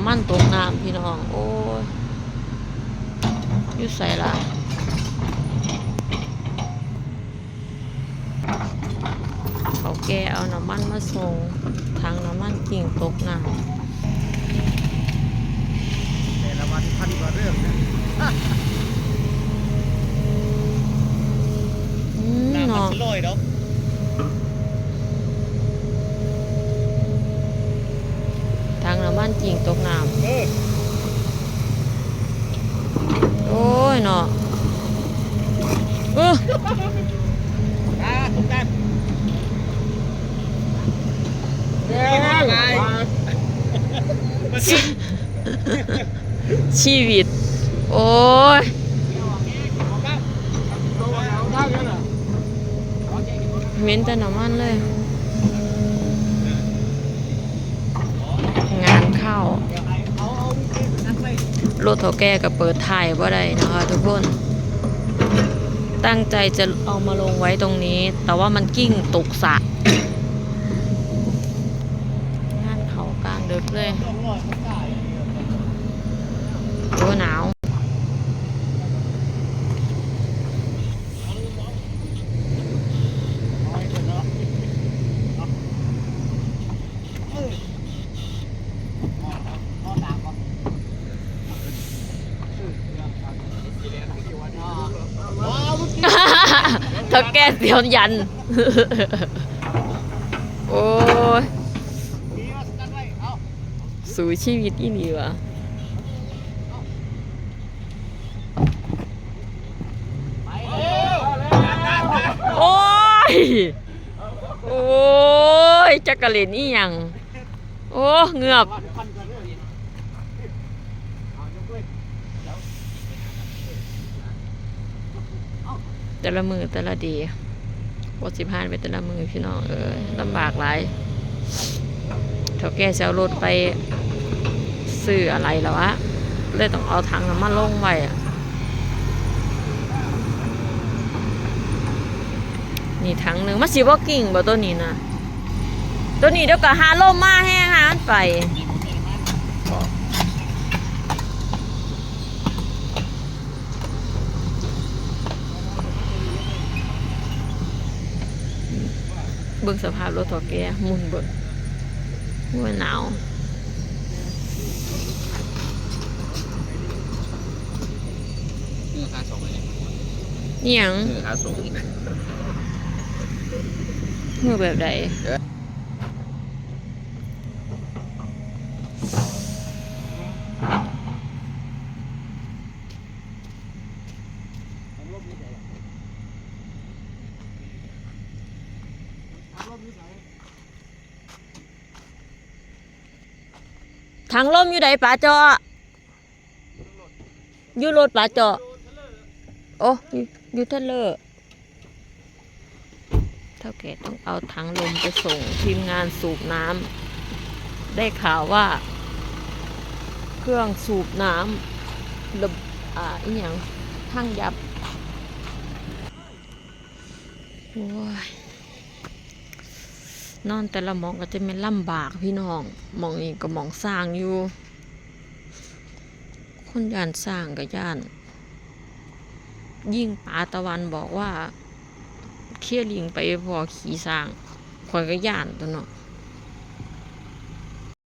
น้ำมันตกน้ำพี่น้อง โอ้ยอยู่ใส่ละเขาแกเอาน้ำมันมาส่งทางน้ำมันกิ่งตกน้ำแต่ละวันพันกว่าเรื่องนะอืมน้ำมันเนาะสลอยเนาะ ทาน้ำมันกิ่งตกน้ำโอ้ยเนาะเออตาทุกกันเฮ้ยมาสิชีวิต โอ้ยเม็นแต่น้ำมันเลย งานเข้า รถเถาแก่กับเปิดถ่ายว่าได้นะคะทุกคน ตั้งใจจะเอามาลงไว้ตรงนี้ แต่ว่ามันกิ้งตกสะงานเขากลางดึกเลยโอ้หนาว เธอแก้เสียวยัน โอ้ยสู่ชีวิตอีนี่วะโอ้ย โอ้ยจักรเล่นอีหยัง โอ้เหงือบ แต่ละมือแต่ละดีวดสิพานไปแต่ละมือพี่น้องเออลำบากหลายเท่าแก่เซลรถไปซื้ออะไรแล้ววะเลยต้องเอาถังน้ำมันลงไว้นี่ถังหนึ่งมาสิบ่กิ่งบ่ตัวนี้นะตัวนี้เดี๋ยวก็หาลมมาแห้งหามันไป เบิ่งสภาพรถถอแกหมุนเบิ่งหัวหนาวราคาสองเลยนี่หยังราคาสูงมือแบบใด ทางลมอยู่ใดป่าจออยู่รถป่าจอโอ้อยู่อยู่เทเลอร์เท่าแก่ต้องเอาถังลมไปส่งทีมงานสูบน้ำได้ข่าวว่า เครื่องสูบน้ำระบอ่าอีหยังทั้งยับโอ้ย นอนแต่ละมองก็จะเป็นลำบากพี่น้องมองนี้ก็มองสร้างอยู่ คนย่านสร้างกับย่าน ยิ่งป่าตะวันบอกว่า เคลียลิงไปพอขี่สร้างคนก็ย่านตัวเนาะ